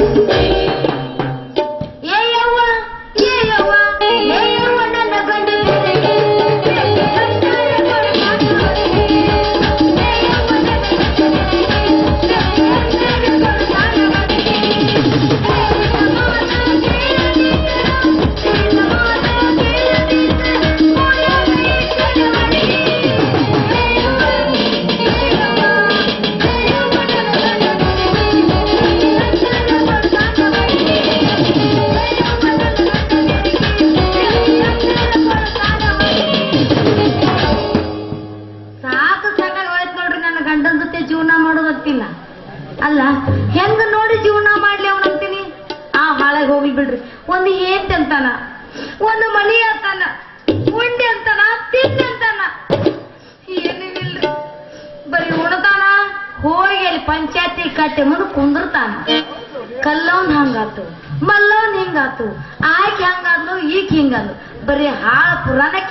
ಏ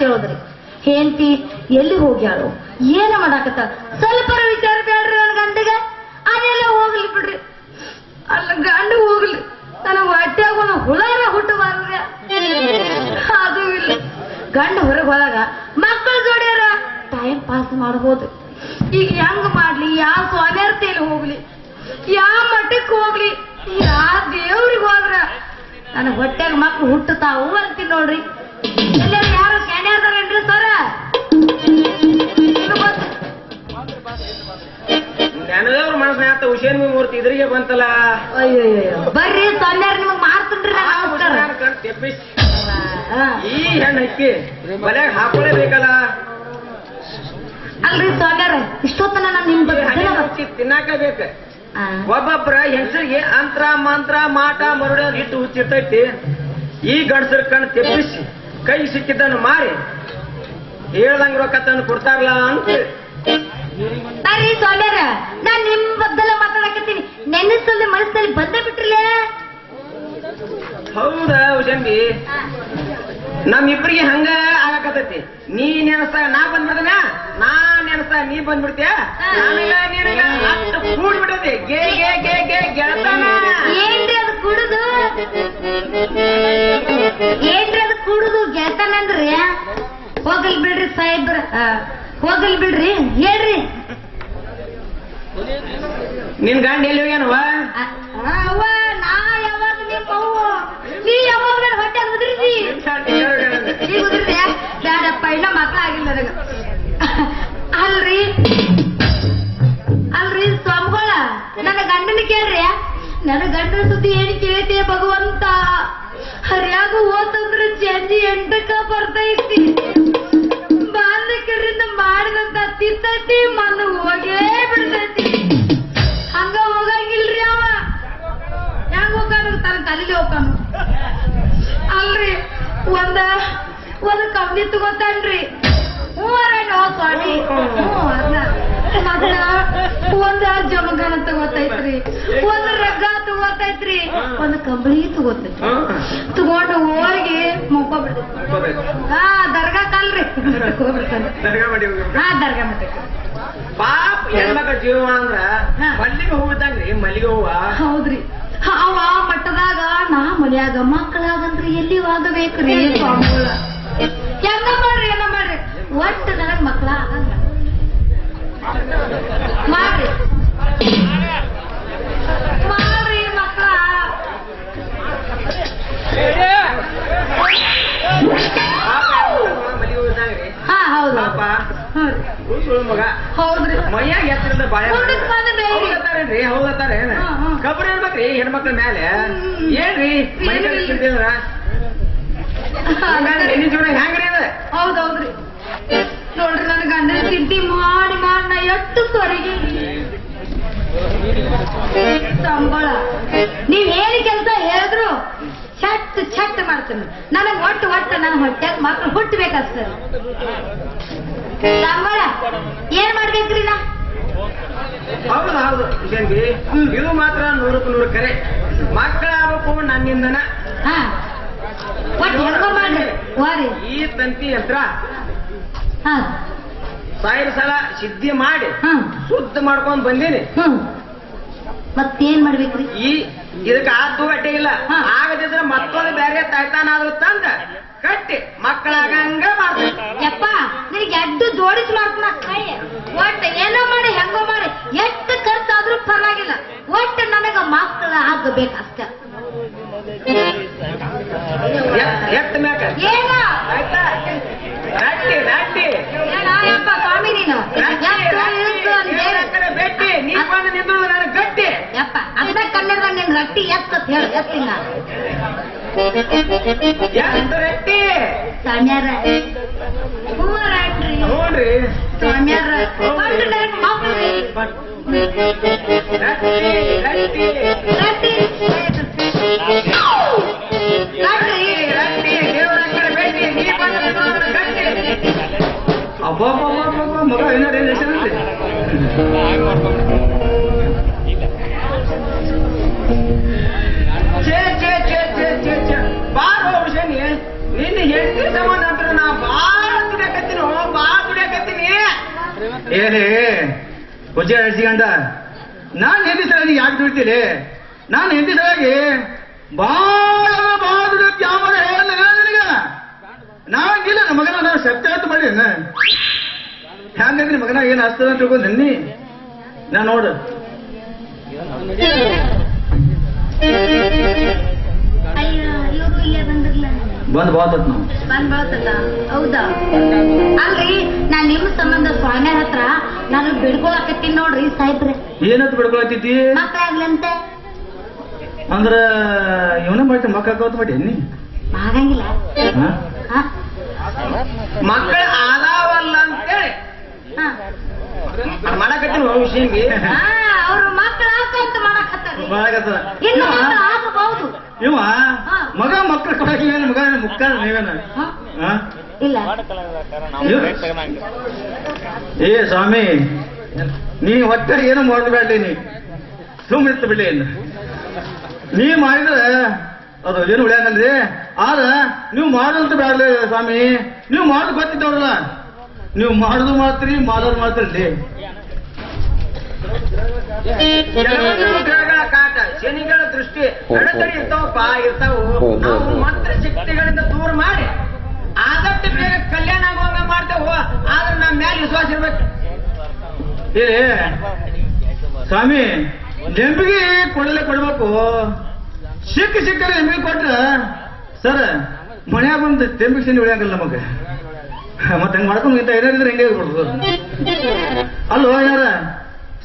ಕೇಳೋದ್ರಿ. ಹೆಂಡತಿ ಎಲ್ಲಿ ಹೋಗ್ಯಾಳು, ಏನ ಮಾಡಾಕತ್ತ ಸ್ವಲ್ಪ ವಿಚಾರ ಬೇಡ್ರಿ ನನ್ನ ಗಂಡಗ. ಅದೆಲ್ಲ ಹೋಗ್ಲಿ ಬಿಡ್ರಿ. ಅಲ್ಲ ಗಂಡ ಹೋಗ್ಲಿ. ನನ್ನ ಹೊಟ್ಯಾಗ ಒಂದು ಹುಳಾರ ಹುಟ್ಟಬಾರ್ರಿ ಅದು ಇಲ್ಲ. ಗಂಡ ಹೊರಗೆ ಹೋದಾಗ ಮಕ್ಕಳ ಜೋಡಿಯಾರ ಟೈಮ್ ಪಾಸ್ ಮಾಡ್ಬೋದು. ಈಗ ಹೆಂಗ್ ಮಾಡ್ಲಿ? ಯಾವ ಸ್ವಾಮ್ಯಾರ್ಥಿಯಲ್ಲಿ ಹೋಗ್ಲಿ? ಯಾವ ಮಠಕ್ಕೆ ಹೋಗ್ಲಿ? ಯಾವ ದೇವ್ರಿಗೆ ಹೋದ್ರ ನನ್ನ ಹೊಟ್ಯಾಗ ಮಕ್ಳು ಹುಟ್ಟುತ್ತಾವು ಅಂತೀನಿ ನೋಡ್ರಿ. ಇದ್ರಿಗೆ ಬಂತಲ್ಲ? ಬರ್ರಿ ಸ್ವಾಮ್ಯಾರ ನಿಮಗ್ ಮಾಡ್ತೀನಿ ಆ ಕಣ್ ತೆಪ್ಪಿಸ್. ಈ ಹೆಣ್ಣು ಹಕ್ಕಿ ಹಾಕೊಳ್ಳೇಬೇಕಲ್ಲ ಅಲ್ರಿ ಸಾಗರ ಇಷ್ಟೊತ್ತನ ನಾನು ನಿಮ್ ಬಗ್ಗೆ ತಿನ್ನಾಕ ಬೇಕ ಒಬ್ಬೊಬ್ರ ಹೆಂಗಸರಿಗೆ ಅಂತ್ರ ಮಂತ್ರ ಮಾಟ ಮರುಡ ಇಟ್ಟು ಹುಚ್ಚಿರ್ತೈತಿ ಈ ಗಂಡಸರ ಕಣ್ ತೆಪ್ಪಿಸಿ ಕೈ ಸಿಕ್ಕಿದ್ದನ್ನು ಮಾರಿ ಹೇಳ್ದಂಗ ರೊಕ್ಕ ತಂದು ಕೊಡ್ತಾರಲ್ಲ ಅಂತ ಬರ್ರಿ ಸ್ವಾಮ್ಯಾರ ನಾನ್ ನಿಮ್ ಬದ್ದಲ್ಲ ಮಾತಾಡಕತ್ತೀನಿ. ನೆನೆಸಲ್ಲಿ ಮನಸ್ಸಲ್ಲಿ ಬಂದೇ ಬಿಟ್ರಲೇ? ಹೌದ ಹುಷಂಬಿ ನಮ್ಮಿಬ್ರಿಗೆ ಹಂಗ ಆಗಕತ್ತೈತಿ. ನೀ ನೆನಸ ನಾ ಬಂದ್ಬಿಡ್ತನ ನಾ ನೆನಸ ನೀ ಬಂದ್ಬಿಡ್ತೀಯ ನಿನಗ ಅಷ್ಟು ಕೂಡ್ಬಿಟ್ಟೈತಿ ಗೆ ಗೆ ಗೆ ಗೆ ಗೆಳತನ. ಏನ್ರಿ ಅದು ಕುಡುದು? ಏನ್ರಿ ಅದು ಕುಡುದು? ಹೋಗಲ್ ಬಿಡ್ರಿ ಸಾಹೇಬ್ರ. ಹೋಗಲ್ ಬಿಡ್ರಿ ಹೇಳ್ರಿ. ನಿನ್ ಗಂಡ ಎಲ್ಲಿ ಹೋಗ್ಯಾನವ ಅವ್ವ ನಾ ಯಾವಾಗ ನಿಮ್ಮ ಅವ್ವ? ನೀ ಯಾವಾಗ ನನ್ನ ಹೊಟ್ಟೆ ಉದ್ರಿಸಿ ನೀ ಉದ್ರಿಸಿ ಬ್ಯಾಡಪ್ಪ ಇನ್ನ ಮಕ್ಕಳ ಆಗಿಲ್ಲ ನನಗ. ಅಲ್ರಿ ಅಲ್ರಿ ಸ್ವಾಮಿಗಳ ನನ್ನ ಗಂಡನ ಕೇಳ್ರಿ. ನನ್ನ ಗಂಡನ ಸುದ್ದಿ ಏನ್ ಕೇಳ್ತಿ ಭಗವಂತ? ಹರಿಯಾಗ ಓದಂದ್ರೆ ಚಂಜಿ ಎಂಟಕ್ಕ ಬರ್ತಾ ಮಾಡಿದಂತ ತಿರ್ತೈತಿ ಮಣ್ಣು ಹೋಗೇ ಬಿಡ್ತೈತಿ. ಹಂಗ ಹೋಗಂಗಿಲ್ರಿ ಅವ. ಹೆಂಗ ಹೋಗಾನ ತನ್ನ ತಲೆಗೆ ಹೋಗಾನು. ಅಲ್ರಿ, ಒಂದ, ಒಂದು ಕಂಬಿ ತಗೋತಾನ್ರಿ. ಮೂವರೇನು ಸ್ವಾಮಿ? ಹ್ಞೂ ಅದ್ನ ಮತ್ತ ಒಂದ ಜಮಗಾನ ತಗೋತೈತ್ರಿ. ಒಂದ್ ರಗ್ಗ ತಗೋತೈತ್ರಿ. ಒಂದ್ ಕಂಬಳಿ ತಗೋತೈತ್ರಿ. ತಗೊಂಡು ಹೋಗಿ ಮುಖ ಬಿಡ್ತೈತಿ ಹಾ ದರ್ಗಾ ಕಲ್ರಿ. ಹಾ ದರ್ಗಾ ಮಠಕ್ಕೆ ಪಾಪ ಹೆಣ್ಮಕ್ಳ ಜೀವ ಅಂದ್ರ. ಮಲ್ಲಿಗೆ ಹೂವಿದ್ದಂಗ್ರಿ ಮಲ್ಲಿಗೆ ಹೂವ. ಹೌದ್ರಿ. ಅವ ಮಟ್ಟದಾಗ ನಾ ಮನ್ಯಾಗ ಮಕ್ಕಳಾಗಂದ್ರಿ ಎಲ್ಲಿ ಆಗಬೇಕ್ರಿ ಹೆಂಗ ಮಾಡ್ರಿ ಏನ ಮಾಡ್ರಿ? ಒಟ್ಟು ನನಗ್ ಮಕ್ಕಳ ಮಾಡ್ರಿ ಮಾಡ್ರಿ ಮಕ್ಕಳ. ಹಾ ಹೌದು. ಹೌದ್ರಿ. ಮೈಯಾಗ ಎತ್ತರದ ಬಾಳೆ. ಹೌದತ್ತಾರೇನ್ರಿ ಹೌದತ್ತಾರ ಏನ ಹಾ, ಹಾ. ಕಬ್ಬಡಿ ಇರ್ಬೇಕ್ರಿ ಹೆಣ್ಮಕ್ಳ ಮೇಲೆ. ಏನ್ರಿ. ತಿಂತಿದ್ರ ನಿನ್ನ ಜೀವನ ಹೆಂಗ್ರಿ ಅದ? ಹೌದೌದ್ರಿ ನೋಡ್ರಿ ನನ್ನ ಗಂಡನ ಚಿಂತೆ ಮಾಡಿ ಮಾಡಿ ನಾ ಎಷ್ಟು ಸಂಬಳ ನೀವ್ ಏನ್ ಕೆಲಸ ಹೇಳಿದ್ರು ಛಟ್ ಛಟ್ ಮಾಡ್ತೀನಿ ನನಗ್ ಒಟ್ಟು ಒಟ್ಟು ನನ್ನ ಹೊಟ್ಟೆ ಮಕ್ಳು ಹುಟ್ಟಬೇಕಷ್ಟೇ ಸಂಬಳ? ಏನ್ ಮಾಡ್ಬೇಕ್ರಿ ನಾ? ಹೌದು ಹೌದು ವಿಷನ್ಬಿ ಇದು ಮಾತ್ರ ನೂರಕ್ಕೆ ನೂರು ಕರೆ. ಮಕ್ಕಳಾಗಬೇಕು ನನ್ನಿಂದನ. ಹಾ. ಒಟ್ಟು ಮಾಡ್ರಿ. ಈ ತಂತಿ ಯಂತ್ರ ಸಾವಿರ ಸಲ ಸಿದ್ಧಿ ಮಾಡಿ ಶುದ್ಧ ಮಾಡ್ಕೊಂಡ್ ಬಂದೀನಿ. ಮತ್ತೇನ್ ಮಾಡ್ಬೇಕ್ರಿ? ಈ ಇದಕ್ಕೆ ಆತು ಗಟ್ಟೆ ಇಲ್ಲ. ಆಗದಿದ್ರೆ ಮತ್ತೊಂದು ಬೇರೆ ತಾಯ್ತಾನಾದ್ರೂ ತಂದ ಕಟ್ಟಿ ಮಕ್ಕಳಾಗಂಗ ಮಾಡ್ತೀನಿ ಯಪ್ಪ ನಿನಗೆ ಎಡ್ಡು ಜೋಡಿಸಿ ಮಾಡ್ತಾನ ಒಟ್ಟು ಏನೋ ಮಾಡಿ ಹೆಂಗೋ ಮಾಡಿ. ಎಷ್ಟು ಖರ್ಚಾದ್ರೂ ಪರವಾಗಿಲ್ಲ. ಒಟ್ಟು ನನಗ ಮಕ್ಕಳ ಆಗಬೇಕು ಅಷ್ಟ ಎತ್ತ ಮ್ಯಾಕ? ಏನ? ಆಯ್ತಾ? ರಟ್ಟಿ ಎತ್ತು, ಹೇಳಿ. ಎತ್ತಿನ ಸ್ವಾಮ್ಯಾರ. ಸ್ವಾಮ್ಯಾರ. ರಟ್ಟಿ ರಟ್ಟಿ. ರಟ್ಟಿ. ಪೂಜೆ ಹಚ್ಚಿಗಂಡ ನಾನು ಹೆಂದಿ ಸಲ ಯಾಕೆ ದುಡ್ತೀನಿ ನಾನು ಹೆಂದಿ ಸಲಾಗಿ ಬಹಳ ಬಹಳ ಯಾವ ಹೇಳಿಲ್ಲ ನನಗ. ನಮ್ಮ ಮಗನ ನಾವು ಅಂತ ಮಾಡಿ. ಹ್ಯಾಂಗಂದ್ರೆ ಮಗನ ಏನು ಹಸ್ತದ ಅಂತ ತಿಳ್ಕೊಂಡ್ ನನ್ನಿ? ನಾ ನೋಡು. ಬಂದ್ ಬಾತತ್ ನಾವು. ಬಂದ್ ಹೌದಾ? ಅಲ್ರಿ ನಾ ನಿಮ್ ಸಂಬಂಧ ಸ್ವಾಮಿ ಹತ್ರ ನಾನು ಬಿಡ್ಕೊಳಕತ್ತೀನಿ ನೋಡ್ರಿ ಸಾಹೇಬ್ರೆ. ಏನಂತ ಬಿಡ್ಕೊಳತ್ತಿದ್ದಿ ಮಕ್ಳಾಗ್ಲಂತ ಅಂದ್ರ ಇವನ ಮಾಡಿ ಮಕ್ಕ ಹಾಕೋತ್ ಮಾಡಿ ನೀ? ಆಗಂಗಿಲ್ಲ. ಮಕ್ಕಳ ಆದಾವಲ್ಲ ಅಂತೇಳಿ. ಮಾಡಕತ್ತಿ ಮಾಡಕತ್ತೀನಿ ವಿಷಯಂಗಿ ಹಾ, ಅವ್ರ ಮಕ್ಕಳ ಮಾಡಕತ್ತಾರಿ. ಮಾಡಕತ್ತದ. ಇನ್ನು ಆಗಬಹುದು ಇವ. ಮಗ ಮಕ್ಕಳ ಏನು? ಮಗ ಮುಕ್ಕ ನೀವೇನ ಏ ಸ್ವಾಮಿ ನೀ ಒಟ್ಟ ಏನು ಮಾಡಬೇಡಿ ನೀ ಸುಮ್ಮನೆ ಬಿಡಿ. ನೀ ಮಾಡಿದ್ರೆ ಅದು ಏನು ಉಳಿಯಂಗಲ್ರಿ ಆದ್ರ ನೀವು ಮಾಡೋದು ಬೇಡಲೇ ಸ್ವಾಮಿ. ನೀವು ಮಾಡೋದು ಗೊತ್ತಿದ್ದವ್ರಲ್ಲ. ನೀವು ಮಾಡೋದು ಮಾತ್ರಿ ಮಾಡೋದು ಮಾತ್ರ ಕೆಲವೊಂದು ಗ್ರಹಗಳ ಕಾಟ ಶನಿಗಳ ದೃಷ್ಟಿ ಅಡೆತಡೆ ಇರ್ತಾವಪ್ಪ ಇರ್ತಾವು. ನಾವು ಮಂತ್ರ ಶಕ್ತಿಗಳಿಂದ ದೂರ ಮಾಡಿ ಆದಷ್ಟು ಬೇಗ ಕಲ್ಯಾಣ ಆಗುವಂಗ ಮಾಡ್ತೇವು ಆದ್ರೆ ನಮ್ಮ ಮೇಲೆ ವಿಶ್ವಾಸ ಇರ್ಬೇಕು. ಏ ಸ್ವಾಮಿ ನೆಂಬಿಗೆ ಕೊಡಲೇ ಕೊಡ್ಬೇಕು. ಸಿಕ್ಕ ಸಿಕ್ಕರೆ ನೆಂಬಿಗೆ ಕೊಟ್ರ ಸರ್ ಮನ್ಯಾಗ ಬಂದು ತೆಂಬಿಗೆ ಸಿಂಡಿ ಉಳಿಯಂಗಿಲ್ಲ ನಮಗೆ. ಮತ್ತೆ ಹೆಂಗ್ ಮಾಡ್ಕೊಂಡು ಇಂಥ ಏನಾರಿದ್ರೆ ಹೆಂಗೆ ಕೊಡ್ಬೋದು ಅಲ್ಲೋ ಯಾರ?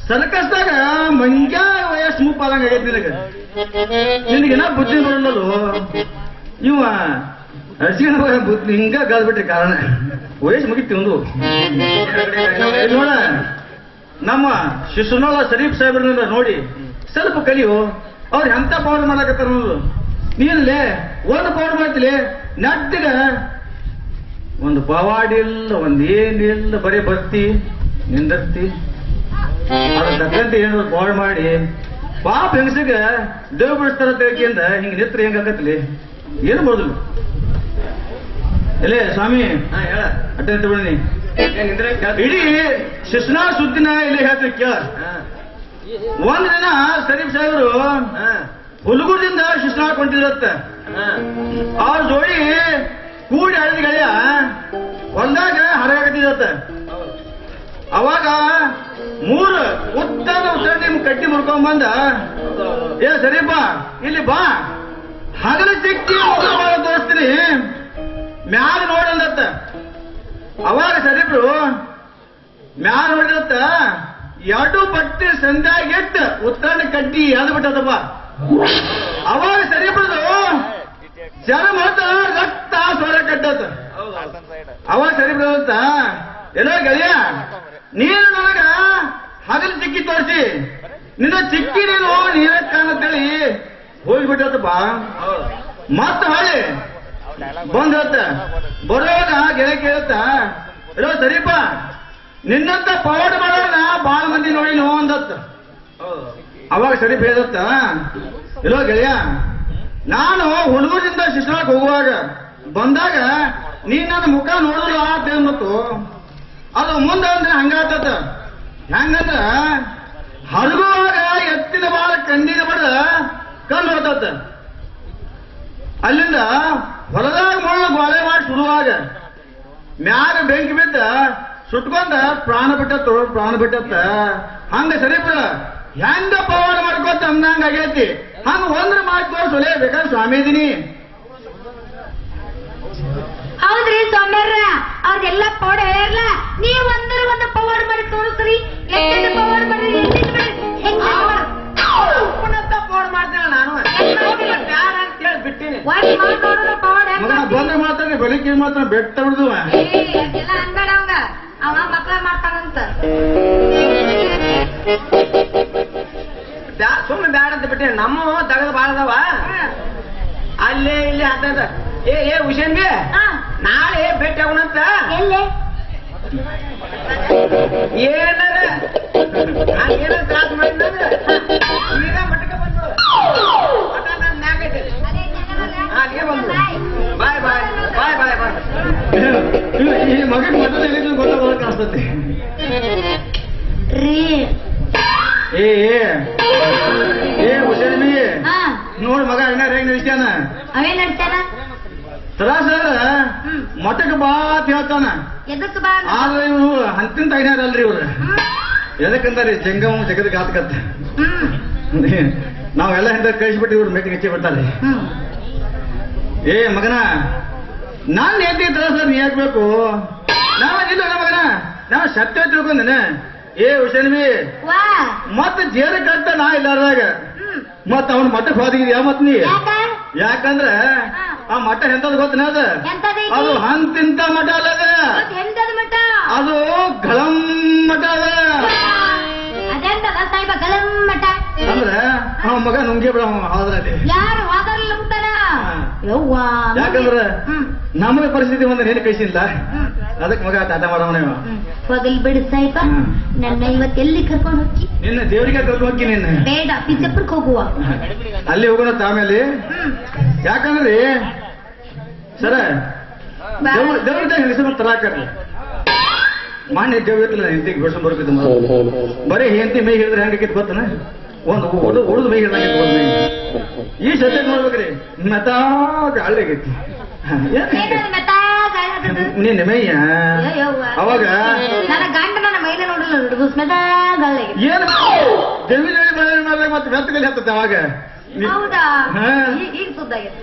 ಸರ್ಕಸ್ದಾಗ ಮಂಜ ವಯಸ್ಸು ಮುಪ್ಪಾದಂಗ ಆಗೈತಿ ನಿನಗೆ. ನಾ ಬುದ್ಧಿ ಬರಲ್ಲೋ ಇವ ಅರ್ಜಿಗಣ ಬುದ್ಧಿ ಹಿಂಗ ಗಾದ್ಬಿಟ್ರಿ ಕಾರಣ. ವಯಸ್ಸು ಮುಗಿತಿ ಒಂದು ನೋಡ, ನಮ್ಮ ಶಿಶುನಾಳ ಶರೀಫ್ ಸಾಹೇಬ್ರನ್ನ ನೋಡಿ ಸ್ವಲ್ಪ ಕಲಿಯು, ಅವ್ರು ಎಂತ ಪೌಡರ್ ಮಾಡಕತ್ತಾರ ಅನ್ನೋದು ನೀನಲ್ಲೇ ಒಂದು ಪೌಡರ್ ಮಾಡ್ತಿಲಿ ನಟ್ಟಿಗ ಒಂದು ಪವಾಡಿಲ್ಲ ಒಂದು ಏನಿಲ್ಲ ಬರೀ ಬರ್ತಿ ನಿಂದರ್ತಿ. ಏನಾದ್ರು ಬಾಳ್ ಮಾಡಿ ಪಾಪ ಹೆಂಗಸಿಗ ದೇವ್ ಬಿಡಿಸ್ತಾರ ತಿಳ್ಕಿಂದ ಹಿಂಗ ನಿತ್ರ ಹೆಂಗಾಕತ್ಲಿ ಏನು ಮೊದಲು? ಎಲೆ ಸ್ವಾಮಿ ಹೇಳ. ಅಟ್ಟೆ ತಗೊಳ್ಳಿ ಏನಿದ್ರೆ ಇಡೀ ಶಿಶ್ನಾ ಸುದ್ದಿನ ಇಲ್ಲಿ ಹೇಳ್ತೀವಿ ಕೇಳ. ಒಂದ್ ದಿನ ಸರೀಫ್ ಸಾಹೇಬರು ಹುಲಗುರದಿಂದ ಶಿಶ್ನಾ ಕೊಂಡಿರತ್ತ ಅವ್ರ ಜೋಡಿ ಕೂಡಿ ಹಳಿದ ಗೆಳೆಯ ಹೊಲ್ದಾಗ ಹರಗಾಕತ್ತಿದತ್ತ ಅವಾಗ ಮೂರು ಉದ್ದನ ಉತ್ತರ ನಿಮ್ ಕಟ್ಟಿ ಮುರ್ಕೊಂಡ್ ಬಂದ ಏ ಬಾ ಇಲ್ಲಿ ಬಾ. ಹಗಲ ಚಿಕ್ಕಿ ತೋರಿಸ್ತೀನಿ. ಮ್ಯಾಲ ನೋಡಂದತ್ತ ಅವಾಗ ಸರಿಬ್ರು ಮ್ಯಾಲ ನೋಡಿದತ್ತ ಎರಡು ಪಟ್ಟಿ ಸಂಧ್ಯಾಗ ಎಟ್ಟು ಉತ್ತರಾಯಣ ಕಡ್ಡಿ ಯಾವ್ದು ಬಿಟ್ಟದಪ್ಪ. ಅವಾಗ ಸರಿ ಜನ ಮತ ರಕ್ತ ಸ್ವರ ಕಟ್ಟದ ಅವಾಗ ಸರಿ ಅಂತ ಎಲ್ಲ ಗೆಳೆಯ ನೀನು ನನಗ ಹಗಲು ಚಿಕ್ಕಿ ತೋರಿಸಿ. ನಿನ್ನ ಚಿಕ್ಕಿ ನೀನು ನೀರ ಕಾಣತ್ತೇಳಿ ಬಾ ಮತ್ತ ಹೊಳೆ. ಬಂದತ್ತ ಬರೋದ ಗೆಳೆ ಕೇಳತ್ತ. ಇರೋ ಸರಿಪ್ಪ. ನಿನ್ನಂತ ಪವಾಡ ಮಾಡೋಣ ಬಾಳ ಮಂದಿ ನೋಡಿ ನೋ ಅಂದತ್ತ. ಅವಾಗ ಸರಿ ಬೇದತ್ತ ಇರೋ ಗೆಳೆಯ, ನಾನು ಹುಡುಗರಿಂದ ಶಿಕ್ಷಣಕ್ಕೆ ಹೋಗುವಾಗ ಬಂದಾಗ ನೀನ್ ನನ್ನ ಮುಖ ನೋಡಿದ್ರು ಆ ಮತ್ತು ಅದು ಮುಂದೆ ಅಂದ್ರೆ ಹಂಗಾತದ? ಹೆಂಗಂದ್ರ ಹರಗುವಾಗ ಎತ್ತಿನ ಬಾಳ ಕಂಡಿನ ಬಡ ಕಂಡು ಹೋಗ್ತತ್ತ ಅಲ್ಲಿಂದ ಹೊಲದಾಗ ಮುಳ್ಳು ಗೋಳೆ ಮಾಡಿ ಸುಡುವಾಗ ಮ್ಯಾಗ ಬೆಂಕಿ ಬಿದ್ದ ಸುಟ್ಕೊಂಡ ಪ್ರಾಣ ಬಿಟ್ಟತ್ತು, ಪ್ರಾಣ ಬಿಟ್ಟತ್ತ. ಹಂಗ ಸರಿ ಬಿಡ. ಹೆಂಗ ಪವಾಡ ಮಾಡ್ಕೊತ ಅಂದಂಗ ಆಗೈತಿ. ಹಂಗ ಒಂದ್ರ ಮಾತು ತೋರ್ಸೊಲೆ ಬೇಕಾದ್ರೆ ಸ್ವಾಮಿ ಇದೀನಿ ಹೌದ್ರಿ ಸೌಮ್ಯರ ಅವ್ರಿಗೆಲ್ಲ ಪೌಡರ್ ಹೇಳ್ಯಾರಲ್ಲ ನೀವ್ ಒಂದರ ಒಂದು ಪೌಡರ್ ಮಾಡಿ ತೋರಿಸ್ರಿ. ಪವಾಡ ಮಾಡಿ ಮಾಡ್ತೇನೆ ನಾನು. ಅಂತ ಹೇಳಿ ಬಿಟ್ಟಿನಿ. ಒಂದ್ ನೋಡೋಣ ಮಗನ ಮಾಡ್ತೀವಿ? ಬಂದ್ರೆ ಮಾತಾಡಿ ಬೆಳಿಗ್ಗೆ ಮಾತ್ರ ಬೆಟ್ಟ ಬಿಡ್ದು. ಅವಂಗ. ಅವ ಮಾಡ್ತಾನಂತ. ಬ್ಯಾ- ಸುಮ್ನೆ ಬ್ಯಾಡ ಅಂತ ಬಿಟ್ಟಿನಿ. ನಮ್ಮ ತಗದ ಬಾಳದವ. ಅಲ್ಲೇ ಇಲ್ಲಿ ಅಂತ ಏ ಏ ಹುಷೇನ್ಗೆ ಹಾ, ನಾಳೆ ಭೇಟಿ ಆಗೋಣಂತ? ಎಲ್ಲೇ? ಏನಾರ ನಾನು ಏನಾರ ತ್ರಾಸ ಮಾಡಿದ್ರೆ ಈಗ ಮಟ್ಟಕ್ಕೆ ಬಂದು ಮಠ ನನ್ ಮ್ಯಾಗ್ ಐತೆ. ಹಾ, ಬಂದು ಬಾಯ್ ಬಾಯ್ ಬಾಯ್ ಬಾಯ್ ಬಾಯ್. ಈ ಮಗನ ಮಠದ ಎಲ್ಲಿದ್ದು ಗೊತ್ತಾಗೋದು ಕಾಣಿಸ್ತತಿ ರೀ. ಏ ಏ. ಏ ಹುಷಾರಿ ಹಾ. ನೋಡ್ ಮಗ ಏನಾರ ಹೆಂಗ್ ನಡೆಸ್ಯಾನ ಅವೇನ ನಡ್ತಾನ ತ್ರಾಸ ಹ್ಮ್. ಮಠಕ್ಕೆ ಬಾ ಅಂತ ಹೇಳ್ತಾನ? ಆದ್ರೆ ಇವ್ರು ಹಂತಿನ ಐನಾರಲ್ರಿ ಇವ್ರು. ಎದಕ್ಕಂದಾರಿ ಜಂಗಮ ಜಗದ ಗಾತಕತ್ತ ನಾವೆಲ್ಲ ಹಿಂದೆ ಕಳಿಸ್ಬಿಟ್ಟು ಇವ್ರು ಮೆಟ್ಟಿಗೆ ಹಚ್ಚಿ ಬಿಡ್ತಾರೆ. ಏ ಮಗನ ನಾನ್ ಎದ್ದಿ ಸರ್ ನೀ ಹಾಕ್ಬೇಕು ನಾವ ಇಲ್ಲ ಮಗನ ನಾವು ಸತ್ಯ ತಿಳ್ಕೊಂಡೇನೆ. ಏ ಹುಷೇನ್ಬಿ ವಾ. ಮತ್ತ ಜೇರ ಕಟ್ತ ನಾ ಇಲ್ಲಾರ್ದಾಗ ಮತ್ತ ಅವನ್ ಮಠಕ್ಕೆ ಹೋದಿದ್ಯಾ ಮತ್ ನೀ? ಯಾಕ? ಯಾಕಂದ್ರ ಆ ಮಠ ಎಂತದ್ ಗೊತ್ತನ ಅದ? ಅದು ಹಂತಿಂತ ಮಠ ಅಲ್ಲ ಅದು. ಗಳಂ ಮಠ? ಅದ ಅಂದ್ರೆ ಅವ ಮಗ ನುಂಗಿ ಬಿಡ ಹೋದ್ರಲ್ಲಿ ಯಾರು. ಯವ್ವಾ ಯಾಕಂದ್ರ ಹ್ಮ್. ಪರಿಸ್ಥಿತಿ ಒಂದ್ ನೇನು ಕಳಿಸಿಲ್ಲ. ಹ್ಮ್. ಅದಕ್ಕೆ ಮಗ ಟಾಟಾ ಮಾಡೋಣ ಪಗಲ್. ಹೋಗಲ್ ಬಿಡು ಸಾಹಿಬ ನನ್ನ ಇವತ್ತು ಎಲ್ಲಿ ಕರ್ಕೊಂಡು ಹೋಗಿ? ನಿನ್ನ ದೇವರಿಗೆ ಕರ್ಕೊಂಡು ಹೋಗಿ ನಿನ್ನ. ಬೇಡ ಬಿಜಾಪುರಕ್ಕೆ ಹೋಗುವ. ಅಲ್ಲಿ ಹೋಗೋಣ ತಾಮೇಲೆ. ಯಾಕಂದ್ರೆ ಸರ. ದೇವ್ರ ದೇವ್ರ ಹೆಸರು ತರಾಕರ್ರಿ ಮಾನ್ಯ ದೇವ್ರ ಹೆಂಡತಿ ಹೆಂಡತಿಗೆ ಘೋಷಣೆ ಬರ್ಬೇಕು ಬರೀ ಹೆಂಡತಿ ಮೈ ಹೇಳಿದ್ರೆ ಹೆಂಗಿತ್ತು ಗೊತ್ತನ ಒಂದು ಉಡು ಉಳಿದು ಉಳ್ದು ಮೈ ಈ ಸತ್ಯ ನೋಡ್ಬೇಕ್ರಿ. ಮತಾ ಗಾಳಿಗೈತಿ? ನಿನ್ನ ಮೈಯ. ಅವಾಗ? ಏನು ದೇವಿ ಹೇಳಿ ಮೇಲೆ ಮತ್ತೆ ಮೆತ್ತಗಲ್ಲಿ ಹತ್ತತ್ತೆ ಅವಾಗ? ಈಗ ಸುದ್ದಾಗೈತೆ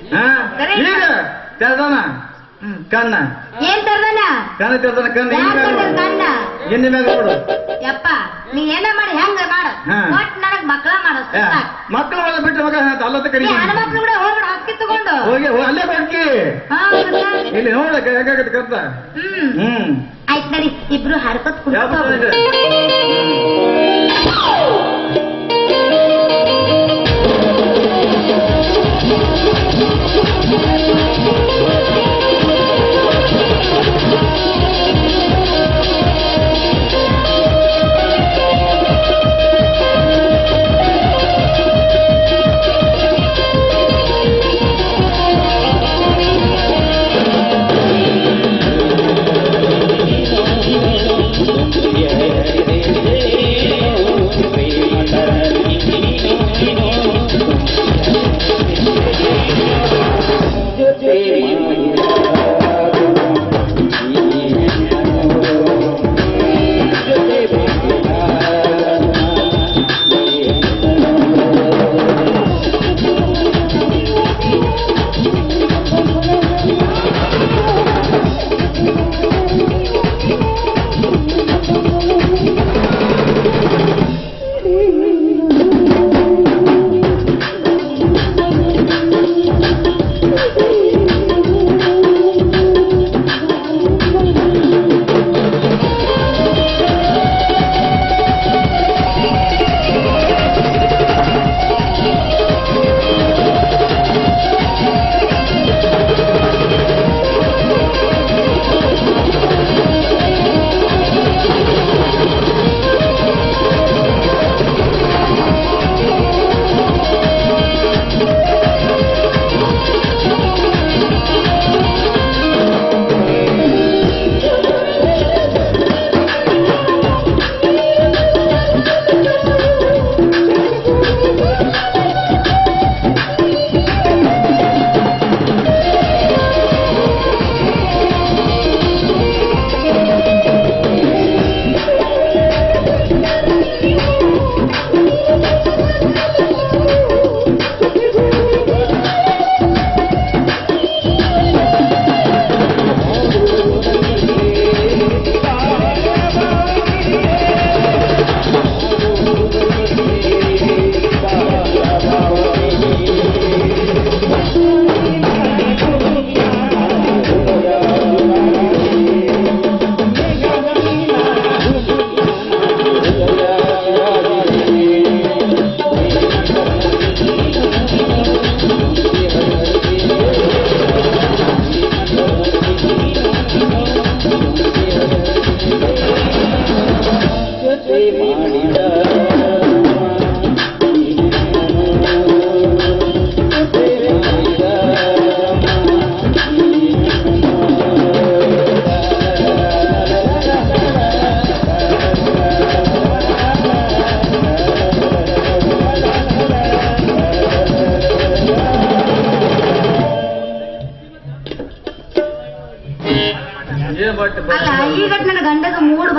ಕಣ್ಣ. ಏನ್ ತರ್ದನ ಕಣ್ಣ ತರ್ದನ ಕಣ್ಣ. ಯಾರ್ ಎಣ್ಣೆ ಮ್ಯಾಗ ನೋಡು. ಯಪ್ಪ ನೀ ಏನ ಮಾಡಿ ಹೆಂಗ ಮಾಡ. ಒಟ್ ನನಗ್ ಮಕ್ಕಳ ಮಾಡ ಮಕ್ಕಳ ಒಳಗೆ ಬಿಟ್ಟು ಮಗ ಅಲ್ಲತ್ತ ಕಡಿ ಮಕ್ಕಳು ಕೂಡ ಹೋಗ್ಬಿಡ ಹಕ್ಕಿ ತಗೊಂಡು. ಹೋಗಿ ಹೋಗಿ ಅಲ್ಲೇ ಬರ್ಕಿ? ಇಲ್ಲಿ ನೋಡ ಕಟ್ ಕರ್ತ ಹ್ಮ್. ಆಯ್ತ್ ನಡಿ ಇಬ್ರು ಹರ್ಕೊತ್ ಕುಡ್ಕೋ ಕುಂತ ಇದೆ? Oh!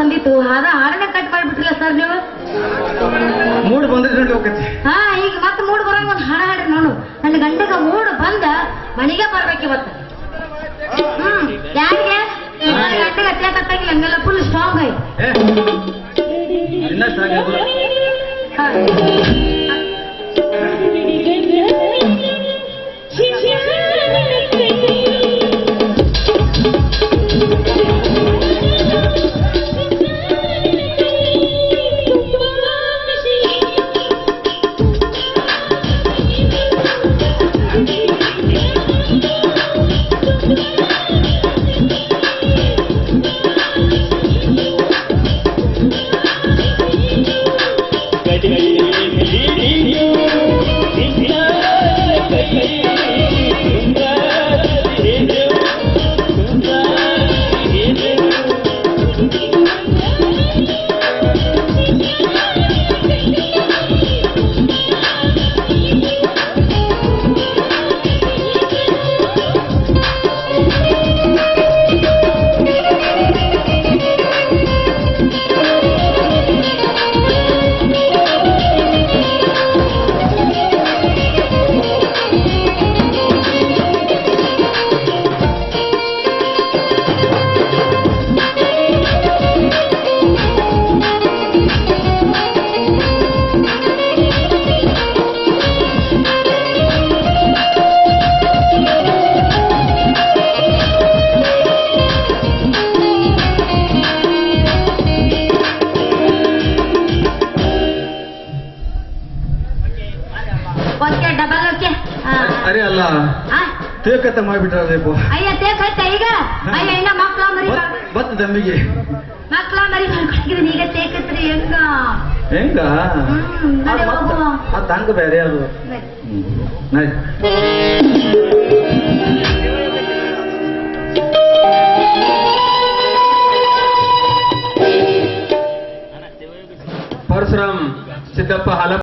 ಬಂದಿತ್ತು. ಅದ ಹಾಡನ್ನ ಕಟ್ ಮಾಡ್ಬಿಟ್ರಲ್ಲ ಸರ್ ನೀವು? ಮೂಡ್ ಬಂದ್ರೆ ಹೋಗತ್ತೆ. ಹಾ ಈಗ ಮತ್ತೆ ಮೂಡ್ ಬರಂಗ ಒಂದ್ ಹಾಡ ಹಾಡ್ರಿ ನೋಡು. ನನ್ನ ಗಂಡಗ ಮೂಡ್ ಬಂದ ಮನೆಗೆ ಬರ್ಬೇಕು ಇವತ್ತು. ಹ್ಮ್ ಯಾರಿಗೆ? ಗಂಡಗ ಗಂಡಗ ಅತ್ಯಾಕತ್ತಾಗಿಲ್ಲ ಹಂಗೆಲ್ಲ ಫುಲ್ ಸ್ಟ್ರಾಂಗ್ ಐ ಸರಿ ಅಲ್ಲ. ತೇಕತ್ತ ಮಾಡಿಬಿಟ್ಟಿರಬೇಕು ಅಯ್ಯ ಈಗ? ಅಯ್ಯ ಇನ್ನ ಮರಿ ಬತ್ತು ದಮ್ಮಿಗೆ. ಮರಿ ಈಗ ತೇಕತ್ರಿ ಹೆಂಗ? ಹೆಂಗ? ಆ ತಂಗ ಬೇರೆ ಅದು. ಪರಶುರಾಮ್ ಸಿದ್ದಪ್ಪ ಹಲ